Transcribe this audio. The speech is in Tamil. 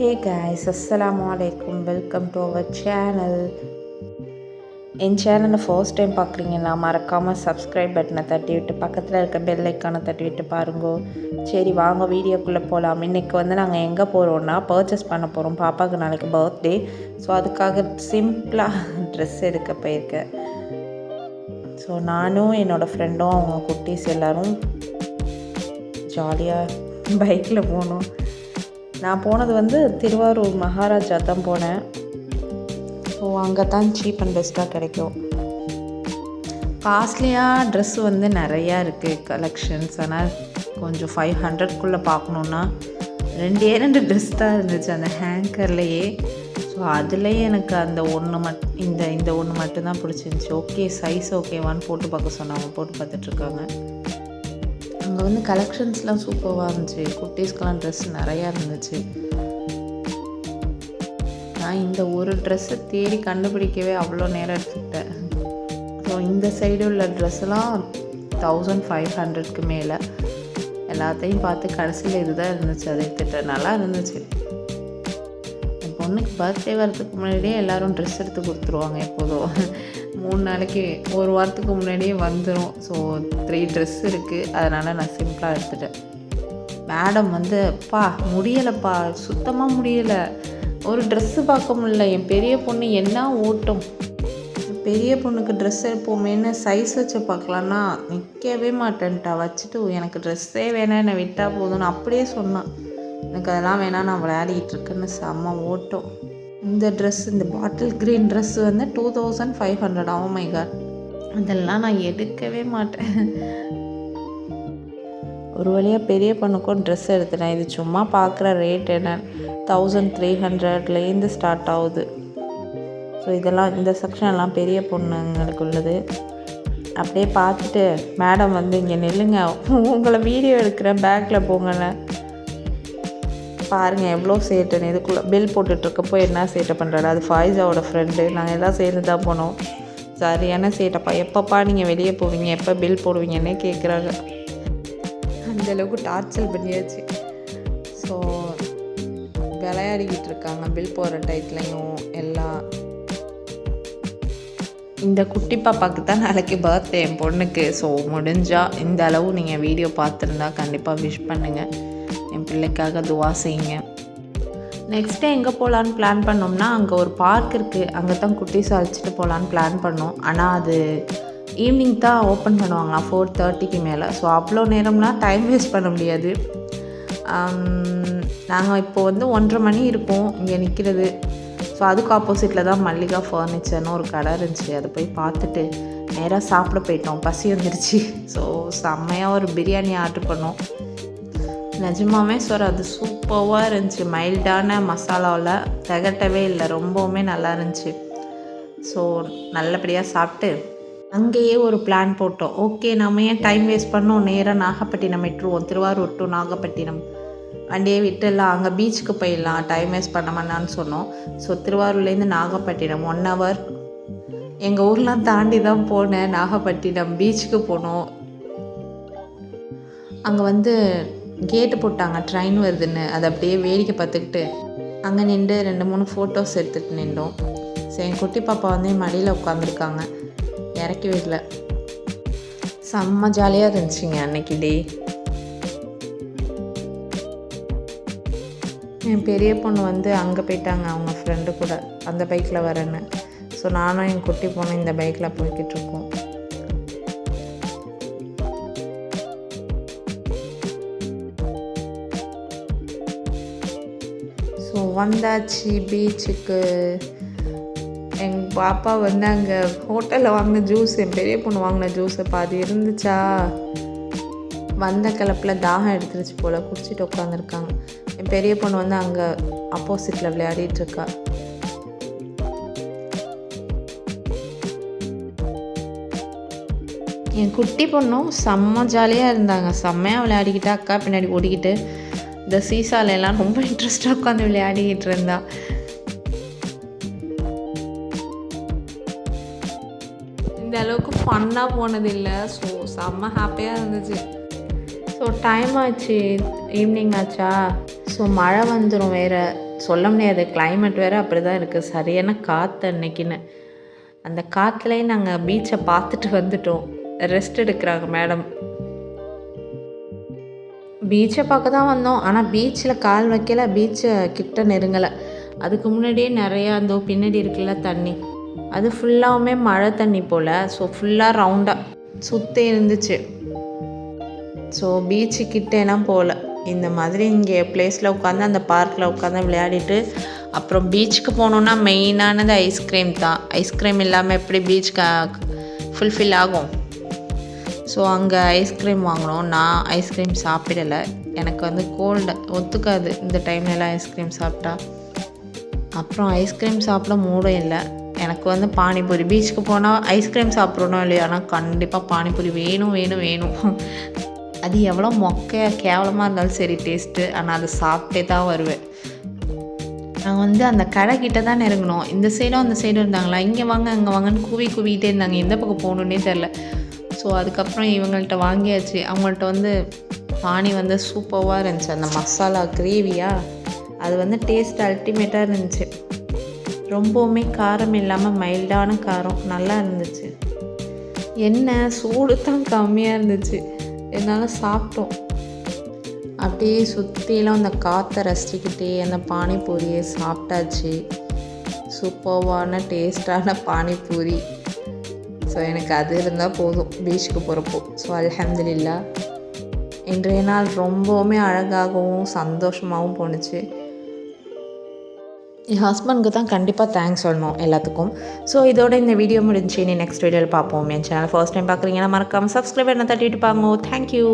ஹே காய்ஸ் அஸ்ஸலாமு அலைக்கும் வெல்கம் டு அவர் சேனல் என் சேனலை ஃபர்ஸ்ட் டைம் பார்க்குறீங்கன்னா மறக்காமல் சப்ஸ்கிரைப் பட்டனை தட்டி விட்டு பக்கத்தில் இருக்க பெல் ஐக்கானை தட்டி விட்டு பாருங்கோ. சரி வாங்க வீடியோக்குள்ளே போகலாம் இன்றைக்கி வந்து நாங்கள் எங்கே போகிறோன்னா பர்ச்சேஸ் பண்ண போகிறோம் பாப்பாவுக்கு நாளைக்கு பர்த்டே ஸோ அதுக்காக சிம்பிளாக ட்ரெஸ் எடுக்க போயிருக்கேன். ஸோ நானும் என்னோடய ஃப்ரெண்டும் அவங்க குட்டீஸ் எல்லோரும் ஜாலியாக பைக்கில் போனோம். நான் போனது வந்து திருவாரூர் மகாராஜா தான் போனேன். ஸோ அங்கே தான் சீப் அண்ட் பெஸ்ட்டாக கிடைக்கும். காஸ்ட்லியாக ட்ரெஸ் வந்து நிறையா இருக்குது கலெக்ஷன்ஸ் ஆனால் கொஞ்சம் ஃபைவ் ஹண்ட்ரட்குள்ளே பார்க்கணுன்னா ரெண்டே ரெண்டு ட்ரெஸ் தான் இருந்துச்சு அந்த ஹேங்கர்லேயே ஸோ அதுலேயே எனக்கு அந்த ஒன்று மட் இந்த இந்த ஒன்று மட்டும்தான் பிடிச்சிருந்துச்சி. ஓகே சைஸ் ஓகேவான்னு போட்டு பார்க்க சொன்னாங்க போட்டு பார்த்துட்ருக்காங்க அங்கே வந்து கலெக்ஷன்ஸ்லாம் சூப்பராக இருந்துச்சு. குட்டீஸ்க்கெலாம் ட்ரெஸ் நிறையா இருந்துச்சு. நான் இந்த ஒரு ட்ரெஸ்ஸை தேடி கண்டுபிடிக்கவே அவ்வளோ நேரம் எடுத்துக்கிட்டேன். ஸோ இந்த சைடு உள்ள ட்ரெஸ்ஸெலாம் தௌசண்ட் ஃபைவ் ஹண்ட்ரட்க்கு மேலே. எல்லாத்தையும் பார்த்து கடைசியில் இதுதான் இருந்துச்சு. அதை எடுத்துகிட்டேன் நல்லா இருந்துச்சு. பொண்ணுக்கு பர்த்டே வரதுக்கு முன்னாடியே எல்லோரும் ட்ரெஸ் எடுத்து கொடுத்துருவாங்க எப்போதும் மூணு நாளைக்கு ஒரு வாரத்துக்கு முன்னாடியே வந்துடும் ஸோ த்ரீ ட்ரெஸ் இருக்குது அதனால் நான் சிம்பிளாக எடுத்துட்டேன். மேடம் வந்து பா முடியலைப்பா. சுத்தமாக முடியலை. ஒரு ட்ரெஸ்ஸு பார்க்க முடியல. என் பெரிய பொண்ணு என்ன ஓட்டும்? பெரிய பொண்ணுக்கு ட்ரெஸ் எடுப்போமேன்னு சைஸ் வச்சு பார்க்கலான்னா நிற்கவே மாட்டேன்ட்டா. வச்சுட்டு எனக்கு ட்ரெஸ்ஸே வேணாம். என்னை விட்டால் போதும்னு அப்படியே சொன்னான். எனக்கு அதெல்லாம் வேணாம் நான் விளையாடிக்கிட்டு இருக்கேன்னு செம்ம ஓட்டம். இந்த ட்ரெஸ் இந்த பாட்டில் க்ரீன் ட்ரெஸ் வந்து டூ தௌசண்ட் ஃபைவ் ஹண்ட்ரட் ஆகும் மை காட் அதெல்லாம் நான் எடுக்கவே மாட்டேன். ஒரு வழியாக பெரிய பொண்ணுக்கும் ட்ரெஸ் எடுத்துட்டேன். இது சும்மா பார்க்குற ரேட் என்ன? தௌசண்ட் த்ரீ ஹண்ட்ரட்லேருந்து ஸ்டார்ட் ஆகுது. ஸோ இதெல்லாம் இந்த செக்ஷன்லாம் பெரிய பொண்ணுங்களுக்கு உள்ளது. அப்படியே பார்த்துட்டு மேடம் வந்து இங்கே நில்லுங்க. உங்களை வீடியோ எடுக்கிற பேக்கில் போங்கண்ணே பாருங்கள் எவ்வளோ சேட்டுன்னு. இதுக்குள்ளே பில் போட்டுட்ருக்கப்போ என்ன சேட்டை பண்ணுறாரு அது ஃபாய்ஸாவோட ஃப்ரெண்டு நாங்கள் எல்லாம் சேர்ந்து தான் போனோம். சரியான சேட்டப்பா. எப்பப்பா நீங்கள் வெளியே போவீங்க? எப்போ பில் போடுவீங்கன்னே கேட்குறாங்க அந்தளவுக்கு டார்ச்சல் பண்ணியாச்சு. ஸோ விளையாடிக்கிட்டு இருக்காங்க. பில் போகிற டைத்துலையும் எல்லாம். இந்த குட்டி பாப்பாவுக்கு தான் நாளைக்கு பர்த்டே என் பொண்ணுக்கு. ஸோ முடிஞ்சால் இந்த அளவு நீங்கள் வீடியோ பார்த்துருந்தா கண்டிப்பாக விஷ் பண்ணுங்கள் என் பிள்ளைக்காக துவா செய்யுங்க. நெக்ஸ்ட் டே எங்கே போகலான்னு பிளான் பண்ணோம்னா அங்கே ஒரு பார்க் இருக்குது அங்கே தான் குட்டீஸ் அழைச்சிட்டு போகலான்னு பிளான் பண்ணோம். ஆனால் அது ஈவினிங் தான் ஓப்பன் பண்ணுவாங்களாம் ஃபோர் தேர்ட்டிக்கு மேலே. ஸோ அவ்வளோ நேரம்லாம் டைம் வேஸ்ட் பண்ண முடியாது. Um, நாங்கள் இப்போ வந்து ஒன்றரை மணி இருக்கும் இங்கே நிற்கிறது ஸோ அதுக்கு ஆப்போசிட்டில் தான் மல்லிகா ஃபர்னிச்சர்னு ஒரு கடை இருந்துச்சு. அதை போய் பார்த்துட்டு நேராக சாப்பிட போயிட்டோம். பசி வந்துருச்சு. ஸோ செம்மையாக ஒரு பிரியாணி ஆர்டர் பண்ணோம். நிஜமாவே சார் அது சூப்பராக இருந்துச்சு. மைல்டான மசாலாவில் திகட்டவே இல்லை. ரொம்பவுமே நல்லா இருந்துச்சு. ஸோ நல்லபடியாக சாப்பிட்டு அங்கேயே ஒரு பிளான் போட்டோம். ஓகே நம்ம ஏன் டைம் வேஸ்ட் பண்ணோம்? நேராக நாகப்பட்டினம் விட்டுருவோம். திருவாரூர் டு நாகப்பட்டினம். வண்டியை விட்டுடலாம் அங்கே பீச்சுக்கு போயிடலாம். டைம் வேஸ்ட் பண்ண மாட்டான்னு சொன்னோம். ஸோ திருவாரூர்லேருந்து நாகப்பட்டினம் ஒன் ஹவர் எங்கள் ஊர்லாம் தாண்டி தான் போனேன். நாகப்பட்டினம் பீச்சுக்கு போனோம். அங்கே வந்து கேட்டு போட்டாங்க ட்ரெயின் வருதுன்னு. அதை அப்படியே வேடிக்கை பார்த்துக்கிட்டு அங்கே நின்று ரெண்டு மூணு ஃபோட்டோஸ் எடுத்துகிட்டு நின்றோம். சரி என் குட்டி பாப்பா வந்து மடியில் உட்காந்துருக்காங்க இறக்கி விடல செம்ம ஜாலியாக இருந்துச்சுங்க அன்னைக்கு டே என் பெரிய பொண்ணு வந்து அங்கே போயிட்டாங்க அவங்க ஃப்ரெண்டு கூட அந்த பைக்கில் வரேன்னு. ஸோ நானும் என் குட்டி பொண்ணு இந்த பைக்கில் போய்கிட்டு இருக்கோம். வந்தாச்சு பீச்சுக்கு. எங்கள் பாப்பா வந்து அங்கே ஹோட்டலில் வாங்கின ஜூஸ் என் பெரிய பொண்ணு வாங்கின ஜூஸை பாதி இருந்துச்சா? வந்த கிளப்பில் தாகம் எடுத்துருச்சு போல் குடிச்சிட்டு உட்காந்துருக்காங்க என் பெரிய பொண்ணு வந்து அங்கே அப்போசிட்டில் விளையாடிட்டுருக்கா என் குட்டி பொண்ணும் செம்ம ஜாலியாக இருந்தாங்க. செம்மையாக விளையாடிக்கிட்டு அக்கா பின்னாடி ஓடிக்கிட்டு இந்த சீசால எல்லாம் ரொம்ப இன்ட்ரெஸ்டாக உட்காந்து விளையாடிக்கிட்டு இருந்தா. இந்த அளவுக்கு ஃபன்னாக போனதில்லை. ஸோ செம்ம ஹாப்பியாக இருந்துச்சு. ஸோ டைம் ஆச்சு. ஈவினிங் ஆச்சா? ஸோ மழை வந்துடும் வேறு. சொல்ல முடியாது. கிளைமேட் வேறு அப்படி தான் இருக்குது சரியான காற்று அன்னைக்குன்னு. அந்த காற்றுலேயே நாங்கள் பீச்சை பார்த்துட்டு வந்துட்டோம். ரெஸ்ட் எடுக்கிறாங்க மேடம் பீச்சை பார்க்க தான் வந்தோம். ஆனால் பீச்சில் கால் வைக்கல பீச்சை கிட்ட நெருங்கலை. அதுக்கு முன்னாடியே நிறையா அந்த பின்னாடி இருக்குல்ல தண்ணி. அது ஃபுல்லாகவுமே மழை தண்ணி போல். ஸோ ஃபுல்லாக ரவுண்டாக சுற்றி இருந்துச்சு. ஸோ பீச்சு கிட்டேலாம் போகல இந்த மாதிரி இங்கே பிளேஸில் உட்காந்து அந்த பார்க்கில் உட்காந்து விளையாடிட்டு அப்புறம் பீச்சுக்கு போகணுன்னா மெயினானது ஐஸ்கிரீம் தான். ஐஸ்கிரீம் இல்லாமல் எப்படி பீச் க ஃபுல்ஃபில் ஆகும்? ஸோ அங்கே ஐஸ்கிரீம் வாங்கினோம். நான் ஐஸ்கிரீம் சாப்பிடலை. எனக்கு வந்து கோல்டு ஒத்துக்காது. இந்த டைம்லலாம் ஐஸ்கிரீம் சாப்பிட்டா. அப்புறம் ஐஸ்கிரீம் சாப்பிட மூடும் இல்லை. எனக்கு வந்து பானிபூரி. பீச்சுக்கு போனால் ஐஸ்கிரீம் சாப்பிட்றணும் இல்லையா? ஆனால் கண்டிப்பாக பானிபூரி வேணும் வேணும் வேணும். அது எவ்வளோ மொக்க கேவலமாக இருந்தாலும் சரி டேஸ்ட்டு ஆனால் அதை சாப்பிட்டே தான் வருவேன். நாங்கள் வந்து அந்த கடை கிட்ட தான் நெருங்கினோம் இந்த சைடும் அந்த சைடும் இருந்தாங்களா? இங்கே வாங்க அங்கே வாங்கன்னு கூவி கூவிகிட்டே இருந்தாங்க. எந்த பக்கம் போகணுன்னே தெரில ஸோ அதுக்கப்புறம் இவங்கள்ட்ட வாங்கியாச்சு. அவங்கள்ட்ட வந்து பானி வந்து சூப்பராக இருந்துச்சு. அந்த மசாலா கிரேவியாக அது வந்து டேஸ்ட் அல்டிமேட்டாக இருந்துச்சு. ரொம்பவுமே காரம் இல்லாமல் மைல்டான காரம். நல்லா இருந்துச்சு. என்ன சூடு தான் கம்மியாக இருந்துச்சு. என்னால் சாப்பிட்டோம். அப்படியே சுற்றிலும் அந்த காற்றை ரசிச்சுக்கிட்டே அந்த பானிபூரியை சாப்பிட்டாச்சு. சூப்பர்வான டேஸ்டான பானிபூரி. ஸோ எனக்கு அது இருந்தால் போதும். பீச்சுக்கு போகிறப்போ ஸோ அலமதுல்லா இன்றைய நாள் ரொம்பவுமே அழகாகவும் சந்தோஷமாகவும் போணுச்சு. என் ஹஸ்பண்டுக்கு தான் கண்டிப்பாக தேங்க்ஸ் சொல்லணும் எல்லாத்துக்கும். ஸோ இதோட இந்த வீடியோ முடிஞ்சு நீ நெக்ஸ்ட் வீடியோவில் பார்ப்போம். என் சேனல் ஃபர்ஸ்ட் டைம் பார்க்குறீங்கன்னா மறக்காமல் சப்ஸ்கிரைப் என்ன தட்டிட்டு பாங்க தேங்க்யூ